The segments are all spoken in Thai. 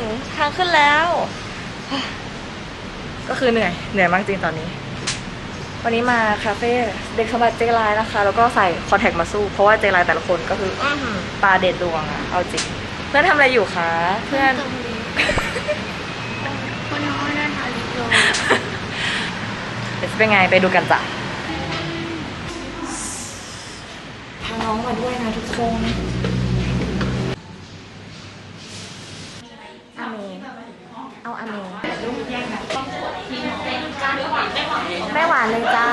ถึงทางขึ้นแล้ว ก็คือเหนื่อย เหนื่อยมากจริงตอนนี้ วันนี้มาคาเฟ่เด็กสมัครเจไลน์นะคะ แล้วก็ใส่คอนแทคมาสู้ เพราะว่าเจไลน์แต่ละคนก็คืออื้อหือตาเด็ดดวงอะเอาจริง เพื่อนทำอะไรอยู่คะ เพื่อนคนน้อยนั่นทาลิโยเดี๋ยวจะเป็นไงไปดูกันจ้ะพาน้องมาด้วยนะทุกคน อันนี้ไม่หวานเลยจ้า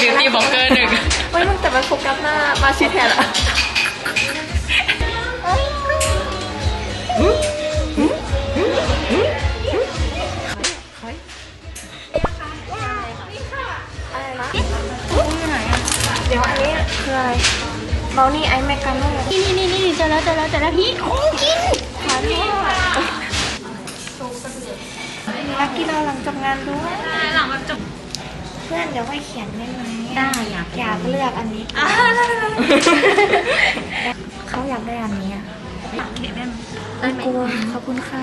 บิวตี้บล็อกเกอร์หนึ่งเฮ้ยมันแต่มันโฟกัสหน้ามาชิดแทนอะอะไรนะเดี๋ยวอันนี้คืออะไรเบลนี่ไอแมกกาโน่นี่นี่นี่นี่เจอแล้วเจอแล้วเจอแล้วพี่คุ้งกินขายทอด รักกินเราหลังจากงานด้วยหลังมันจบเพื่อนเดี๋ยวค่อยเขียนได้ไหมได้อยากอยากเลือกอันนี้เขาอยากได้อันนี้อะอยากเขียนได้ไหมกลัวขอบคุณค่ะ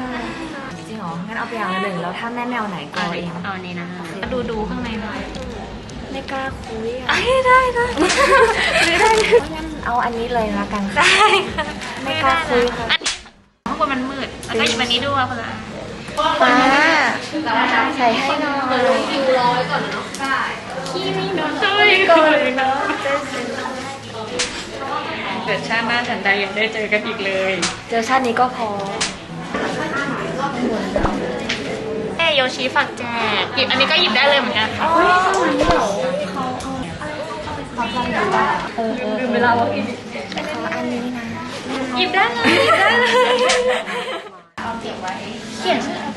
จริงเหรองั้นเอาไปอย่างละหนึ่งแล้วถ้าแม่แมวไหนก็เอาเองเอานี้นะดูดูข้างในหน่อยไม่กล้าคุยอะได้ได้ได้งั้นเอาอันนี้เลยละกันค่ะได้ค่ะไม่กล้าคุยค่ะอันนี้ข้างบนมันมืดแล้วก็หยิบอันนี้ด้วยคนละมา ใส่ให้หน่อยคิวร้อยก่อนขี้ไม่โดนนะก่อนเนาะเกิดชาติหน้าฉันใดยังได้เจอกันอีกเลย เจอชาตินี้ก็พอเอยโยชิฝากแจกหยิบอันนี้ก็หยิบได้เลยเหมือนกันค่ะเฮ้ยเขาเขาเขาเขาทำแบบว่าเออเออเวลาว่ากินขออันนี้นะหยิบได้เลยหยิบได้เลยเขียนชื่อเอาไว้นะแบบ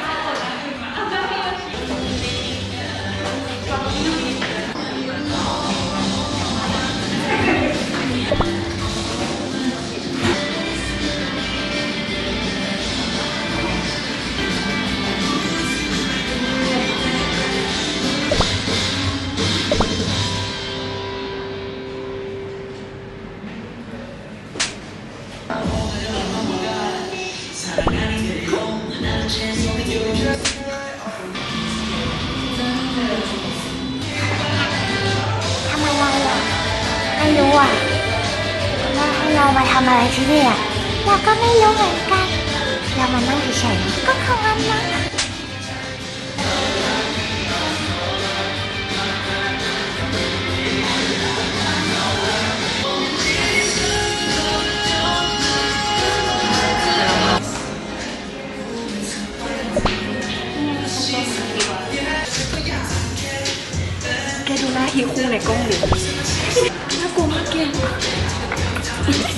อะไรที่นี่อะเราก็ไม่รู้เหมือนกัน เรามานั่งเฉยๆก็ของอันนะ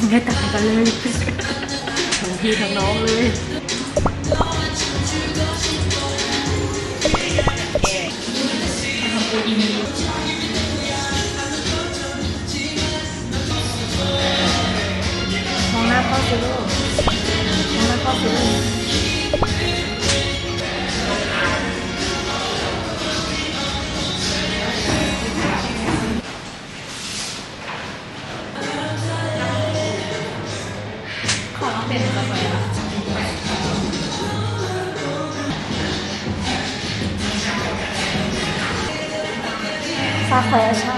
ไม่ต่างกันเลยทั้งพี่ทั้งน้องเลยมองหน้าพ่อสิลูกมองหน้าพ่อสิลูก ซาแ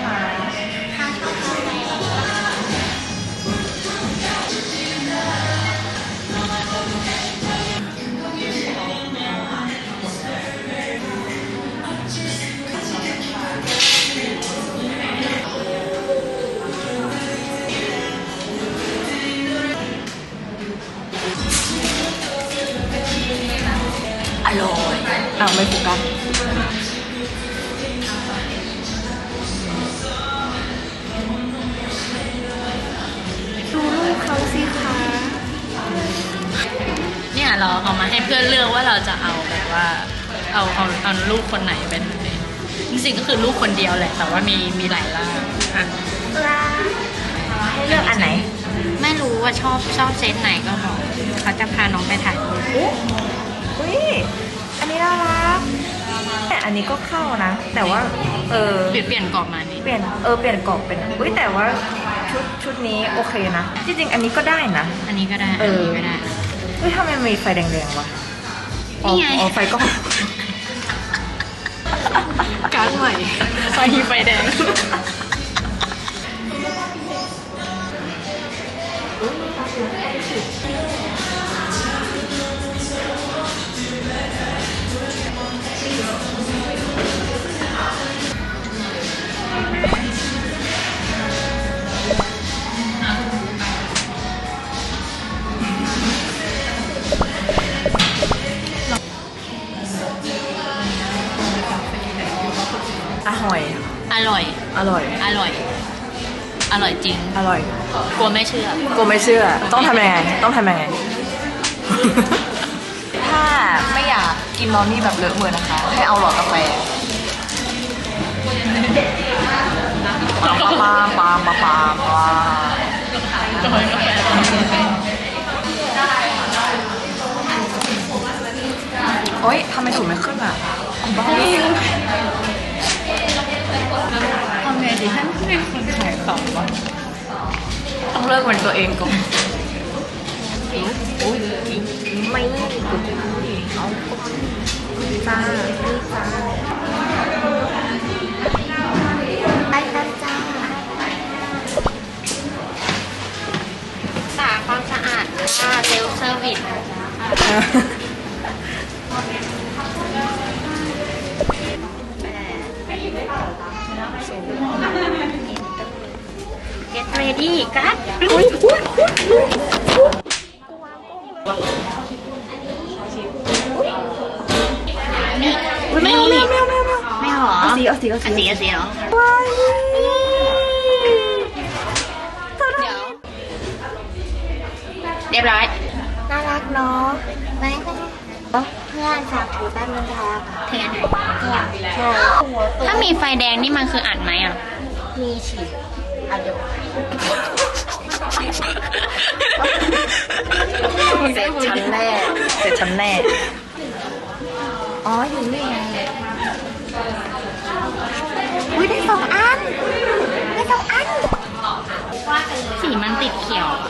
เราเอามาให้เพื่อนเลือกว่าเราจะเอาแบบว่า เอาเอาเอาลูกคนไหนเป็นจริงๆก็คือลูกคนเดียวแหละ แต่ว่ามีมีหลายร่างอะให้เลือกอันไหน ไม่รู้ว่าชอบชอบเซตไหนก็บอกเขาจะพาน้องไปถ่ายรูปอุ้ยอันนี้น่ารักแต่อันนี้ก็เข้านะ แต่ว่า เออ เปลี่ยนเปลี่ยนกรอบมานี่เปลี่ยนเออเปลี่ยนกรอบเป็นอุ้ยแต่ว่าชุดชุดนี้โอเคนะ จริงๆ อันนี้ก็ได้นะ อันนี้ก็ได้ เออันอนี้ก็ได้ เฮ้ยทำไมมันมีไฟแดงๆวะอ๋อนี่ไง อ๋อไฟก็การ์ดใหม่ไฟไฟแดงอ อยอร่อย อร่อย อร่อย อร่อยจริง อร่อย กลัวไม่เชื่อ กูไม่เชื่อ ต้องทำยังไง ต้องทำยังไง ถ้าไม่อยากกินมอลนี่แบบเลอะมือนะคะ ให้เอาหลอดกาแฟปามปามปามปามปามปามโอ๊ยทำไมถูกไม่ขึ้นอะบ้า ทำไงดีให้ไม่เป็นคนขายของวะต้องเลิกเป็นตัวเองก่อนโอ้ยไม่กูเอาจ้าจ้าไปกันจ้าสาความสะอาดค่ะเซลฟ์เซอร์วิส Get ready กัดนี่ไม่เอาไม่เอาไม่เอาไม่เอาไม่เอาเหรอเอาสีเอาสีเอาอันสีสีอันสีเหรอว้ายเดี๋ยวเรียบร้อยน่ารักเนาะแม่ก็เพื่อนฝากถือแป๊บนึงครับเทียนไหนเนี่ยใช่ถ้ามีไฟแดงนี่มันคืออัดไหมอะ มีฉีดอะเดี๋ยวเสร็จชั้นแน่เสร็จชั้นแน่อ๋ออยู่นี่ไงอุ้ยได้สองอันได้สองอันสีมันติดเขียวอะ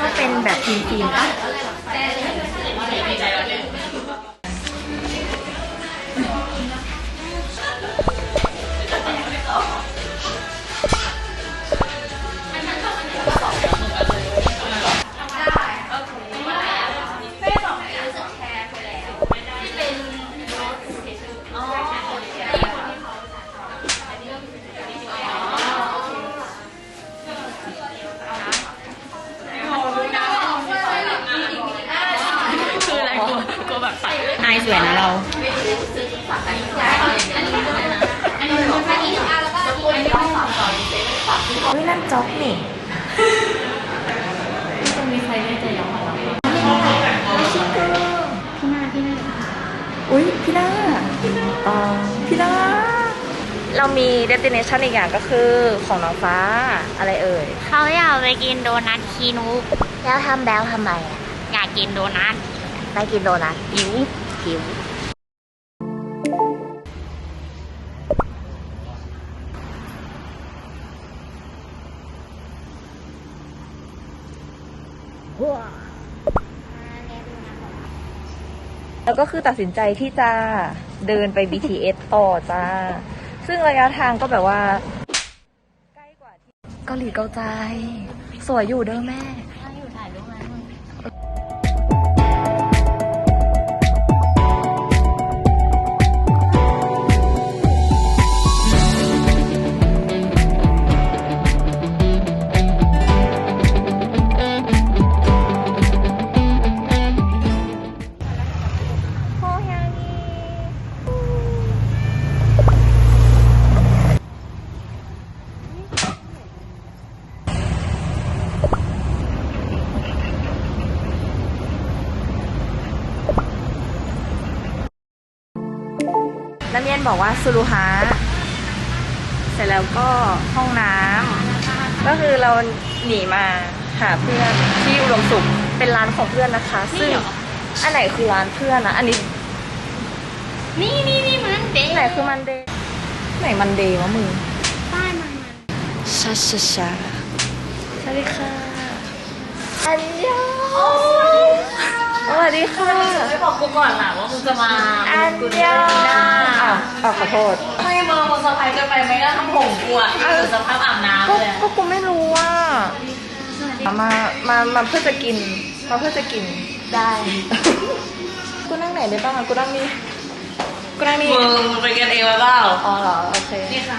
ก็เป็นแบบทีมทีมๆปะ จ็อกนี่จะมีใครได้ใจร้องเราอุ้ยพี่ด้าอ๋อพี่ด้าเรามี destination อีกอย่างก็คือของน้องฟ้าอะไรเอ่ยเขาอยากไปกินโดนัทคีนูกแล้วทำแบลทำไมอะอยากกินโดนัทไปกินโดนัทหิวหิว แล้วก็คือตัดสินใจที่จะเดินไป BTS ต่อจ้า ซึ่งระยะทางก็แบบว่า ใกล้กว่าที่เกาหลีเกาใจ สวยอยู่เด้อแม่ มียนบอกว่าซูรุฮะเสร็จแล้วก็ห้องน้ำก็คือเราหนีมาหาเพื่อนที่อุดมสุขเป็นร้านของเพื่อนนะคะ ซึ่งอันไหนคือร้านเพื่อนนะอันนี้ นี่นี่นี่มันเด็กไหนคือมันเดย์ไหนมันเดย์วะมึงป้ายมันมันชาชาชาสวัสดีค่ะอันยอง สวัสดีค่ะไม่บอกกูก่อนล่ะว่ามึงจะมาอันยองอ้าวอ้าวขอโทษไม่มึงมึงสะพายเกินไปไหมก็ทำผมกูอะอยู่สภาพอาบน้ำก็เลยก็กูไม่รู้ว่า มา มา มาเพื่อจะกิน มาเพื่อจะกิน ได้ กูนั่งไหนได้บ้างอะกูนั่งนี่ กูนั่งนี่มึงไปกันเองมาเปล่าอ๋อเหรอ โอเค นี่ค่ะ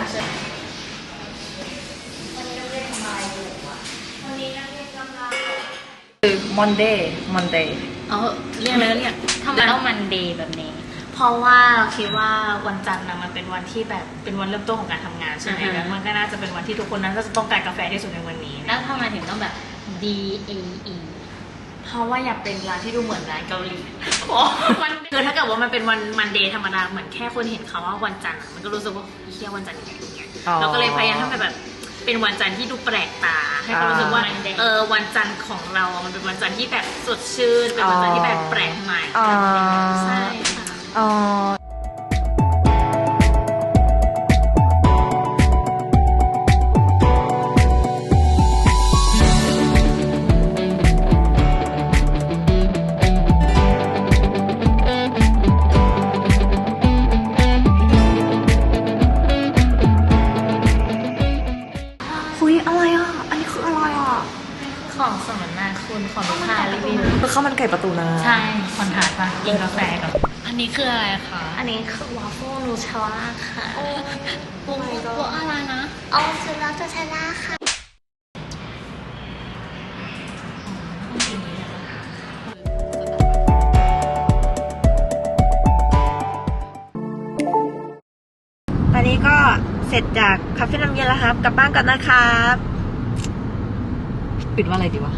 คือ Monday Monday เอาเรียกแล้วเนี่ยทำไมต้องมันเดย์แบบนี้ เพราะว่าเราคิดว่าวันจันทร์นะมันเป็นวันที่แบบเป็นวันเริ่มต้นของการทำงานใช่ไหมอือฮึ แล้วมันก็น่าจะเป็นวันที่ทุกคนนั้นก็จะต้องการกาแฟที่สุดในวันนี้แล้วทำไมถึงต้องแบบ D A E เพราะว่าอยากเป็นร้านที่ดูเหมือนร้านเกาหลีมันคือถ้าเกิดว่ามันเป็นวันมันเดย์ธรรมดาเหมือนแค่คนเห็นเขาว่าวันจันทร์อะมันก็รู้สึกว่าเฮียวันจันทร์ยังไงอย่างเงี้ยอ๋อเราก็เลยพยายามทำให้แบบ เป็นวันจันทร์ที่ดูแปลกตา ให้เขารู้สึกว่าอ่าเออวันจันทร์ของเราอะมันเป็นวันจันทร์ที่แบบสดชื่น เป็นวันจันทร์ที่แบบแปลกใหม่อ๋อใช่ค่ะ คุณของลูกค้ารีวิวคือข้าวมันไก่ประตูน้ำใช่คอนทราสต์ป่ะกินกาแฟกับ อันนี้คืออะไรคะ อันนี้คือวาฟเฟิลนูเทลล่าค่ะปุ๊บปุ๊บอะไรนะออสลาเทลล่าค่ะตอนนี้ก็เสร็จจากคาเฟ่น้ำเย็นแล้วครับ กลับบ้านก่อนนะครับ ปิดว่าอะไรดีวะ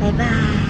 บ๊ายบาย